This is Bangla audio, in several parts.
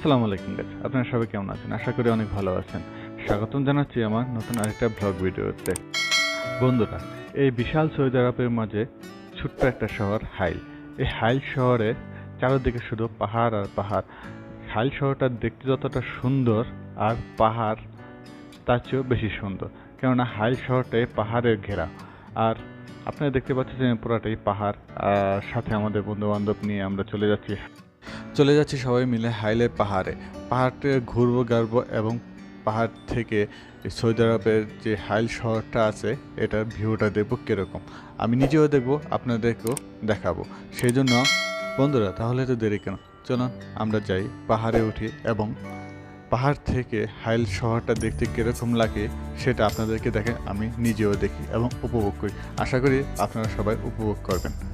আসসালামু আলাইকুম গাছ আপনারা সবাই কেমন আছেন? আশা করি অনেক ভালো আছেন। স্বাগতম জানাচ্ছি আমার নতুন আরেকটা ব্লগ ভিডিওতে। বন্ধুরা, এই বিশাল সৌদি আরবের মাঝে ছোট্ট একটা শহর, হাইল। এই হাইল শহরে চারদিকে শুধু পাহাড় আর পাহাড়। হাইল শহরটা দেখতে যতটা সুন্দর আর পাহাড়, তার চেয়েও বেশি সুন্দর। কেননা হাইল শহরটাই পাহাড়ের ঘেরা। আর আপনারা দেখতে পাচ্ছেন পুরাটাই পাহাড়। আর সাথে আমাদের বন্ধু বান্ধব নিয়ে আমরা চলে যাচ্ছি। চলে যাচ্ছি সবাই মিলে হাইলের পাহাড়ে। পাহাড়ে ঘুরবো, গাড়বো এবং পাহাড় থেকে সৌদি আরবের যে হাইল শহরটা আছে, এটার ভিউটা দেখব কীরকম। আমি নিজেও দেখব, আপনাদেরকেও দেখাবো। সেই জন্য, বন্ধুরা, তাহলে তো দেরি কেন? চলুন, আমরা যাই পাহাড়ে উঠি এবং পাহাড় থেকে হাইল শহরটা দেখতে কীরকম লাগে, সেটা আপনাদেরকে দেখে আমি নিজেও দেখি এবং উপভোগ করি। আশা করি আপনারা সবাই উপভোগ করবেন।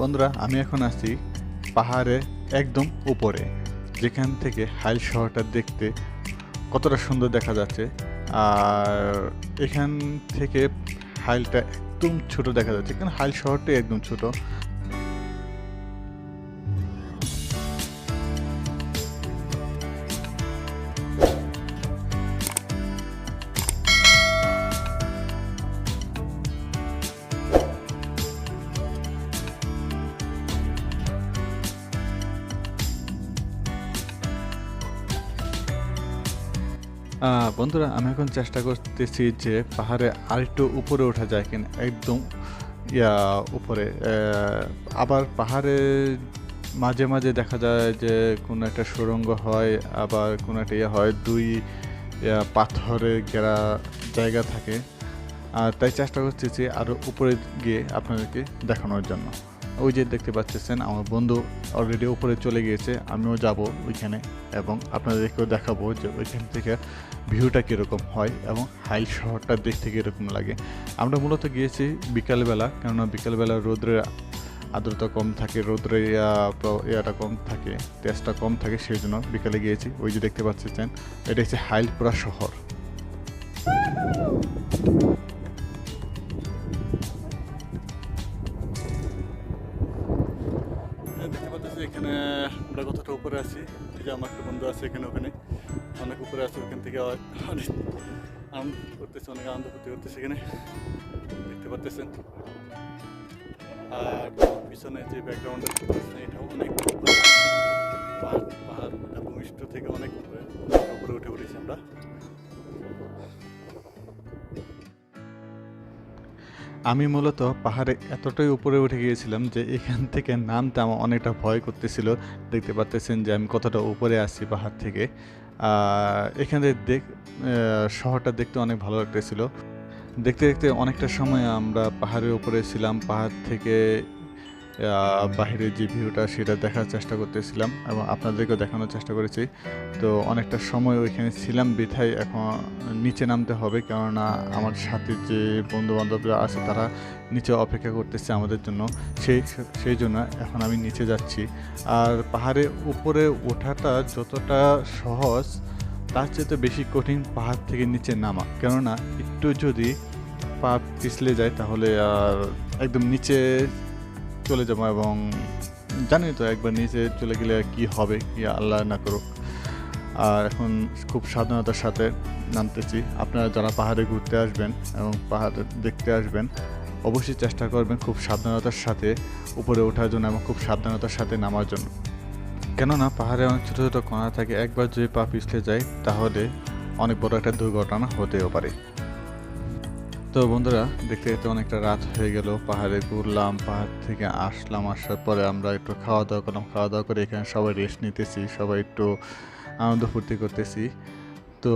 বন্ধুরা, আমি এখন আছি পাহাড়ে একদম উপরে, যেখান থেকে হাইল শহরটা দেখতে কতটা সুন্দর দেখা যাচ্ছে। আর এখান থেকে হাইলটা একদম ছোট দেখা যাচ্ছে, কারণ হাইল শহরটাই একদম ছোট। বন্ধুরা, আমি এখন চেষ্টা করতেছি যে পাহাড়ে আরেকটু উপরে ওঠা যায় কিনা, একদম, ইয়া, উপরে। আবার পাহাড়ে মাঝে মাঝে দেখা যায় যে কোনো একটা সুড়ঙ্গ হয়, আবার কোনো একটা ইয়ে হয়, দুই পাথরে ঘেরা জায়গা থাকে। আর তাই চেষ্টা করতেছি আরও উপরে গিয়ে আপনাদেরকে দেখানোর জন্য। ওই যে দেখতে পাচ্ছেন, আমার বন্ধু অলরেডি উপরে চলে গিয়েছে, আমিও যাব ওইখানে এবং আপনাদেরকেও দেখাবো যে ওইখান থেকে ভিউটা কীরকম হয় এবং হাইল শহরটা দেখতে কীরকম লাগে। আমরা মূলত গিয়েছি বিকালবেলা, কেননা বিকালবেলা রোদ্রের আর্দ্রতা কম থাকে রোদ্রের ইয়া ইয়াটা কম থাকে, তেজটা কম থাকে সেই জন্য বিকালে গিয়েছি। ওই যে দেখতে পাচ্ছেন, এটা হচ্ছে হাইলপুরা শহর। দেখতে এখানে আমরা কতটা উপরে আছি, এই যে আমার একটা বন্ধু আছে এখানে ওখানে, অনেক উপরে আছে ওখান থেকে অনেক আনন্দ করতেছে, অনেক আনন্দ করতে করতেছে এখানে। দেখতে পাচ্ছেন আর পিছনে যে ব্যাকগ্রাউন্ড এটাও অনেক পাহাড় পাহাড় এটা ভূমিষ্ঠ থেকে অনেক উপরে উপরে উঠে পড়েছি আমরা। আমি মূলত পাহাড়ে এতটাই উপরে উঠে গিয়েছিলাম যে এখান থেকে নামতে আমার অনেকটা ভয় করতেছিল। দেখতে পাচ্তেছেন যে আমি কতটা উপরে আসছি পাহাড় থেকে। এখানে দেখ শহরটা দেখতে অনেক ভালো লাগতেছিল। দেখতে দেখতে অনেকটা সময় আমরা পাহাড়ের উপরে ছিলাম। পাহাড় থেকে বাহিরের যে ভিউটা, সেটা দেখার চেষ্টা করতেছিলাম এবং আপনাদেরকেও দেখানোর চেষ্টা করেছি। তো অনেকটা সময় ওইখানে ছিলাম, বিথায় এখন নিচে নামতে হবে, কেননা আমার সাথে যে বন্ধু বান্ধবরা আছে, তারা নিচে অপেক্ষা করতেছে আমাদের জন্য। সেই সেই জন্য এখন আমি নিচে যাচ্ছি। আর পাহাড়ে উপরে ওঠাটা যতটা সহজ, তার চেয়ে তো বেশি কঠিন পাহাড় থেকে নিচে নামা। কেননা একটু যদি পা পিছলে যায়, তাহলে আর একদম নিচে চলে যাব এবং জানি তো একবার নিচে চলে গেলে কি হবে, কি আল্লাহ না করুক। আর এখন খুব সাবধানতার সাথে নামতেছি। আপনারা যারা পাহাড়ে ঘুরতে আসবেন এবং পাহাড় দেখতে আসবেন, অবশ্যই চেষ্টা করবেন খুব সাবধানতার সাথে উপরে ওঠার জন্য এবং খুব সাবধানতার সাথে নামার জন্য। কেননা পাহাড়ে অনেক ছোটো ছোটো কণা থাকে, একবার যদি পা পিছলে যায়, তাহলে অনেক বড় একটা দুর্ঘটনা হতেও পারে। তো বন্ধুরা, দেখতে দেখতে অনেকটা রাত হয়ে গেল। পাহাড়ে ঘুরলাম, পাহাড় থেকে আসলাম, আসার পরে আমরা একটু খাওয়া দাওয়া করলাম। খাওয়া দাওয়া করে এখানে সবাই রেস্ট নিতেছি, সবাই একটু আনন্দ ফুর্তি করতেছি। তো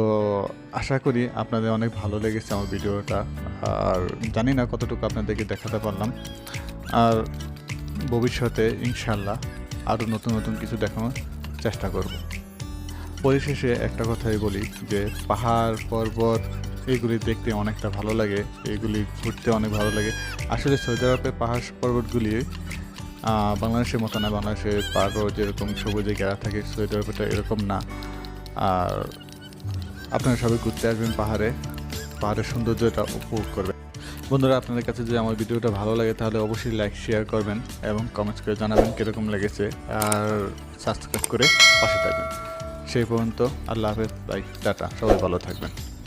আশা করি আপনাদের অনেক ভালো লেগেছে আমার ভিডিওটা। আর জানি না কতটুকু আপনাদেরকে দেখাতে পারলাম। আর ভবিষ্যতে ইনশাল্লাহ আরও নতুন নতুন কিছু দেখানোর চেষ্টা করব। পরিশেষে একটা কথাই বলি যে, পাহাড় পর্বত এগুলি দেখতে অনেকটা ভালো লাগে, এগুলি ঘুরতে অনেক ভালো লাগে। আসলে সৌদি আরবে পাহাড় পর্বতগুলি বাংলাদেশের মতো না, বাংলাদেশের পাহাড় যেরকম সবুজে ঘেরা থাকে, সৌদি আরবেটা এরকম না। আর আপনারা সবাই ঘুরতে আসবেন পাহাড়ে, পাহাড়ের সৌন্দর্যটা উপভোগ করবেন। বন্ধুরা, আপনাদের কাছে যদি আমার ভিডিওটা ভালো লাগে, তাহলে অবশ্যই লাইক শেয়ার করবেন এবং কমেন্টস করে জানাবেন কীরকম লেগেছে। আর সাবস্ক্রাইব করে পাশে থাকবেন। সেই পর্যন্ত আল্লাহ হাফেজ বাই টাটা, সবাই ভালো থাকবেন।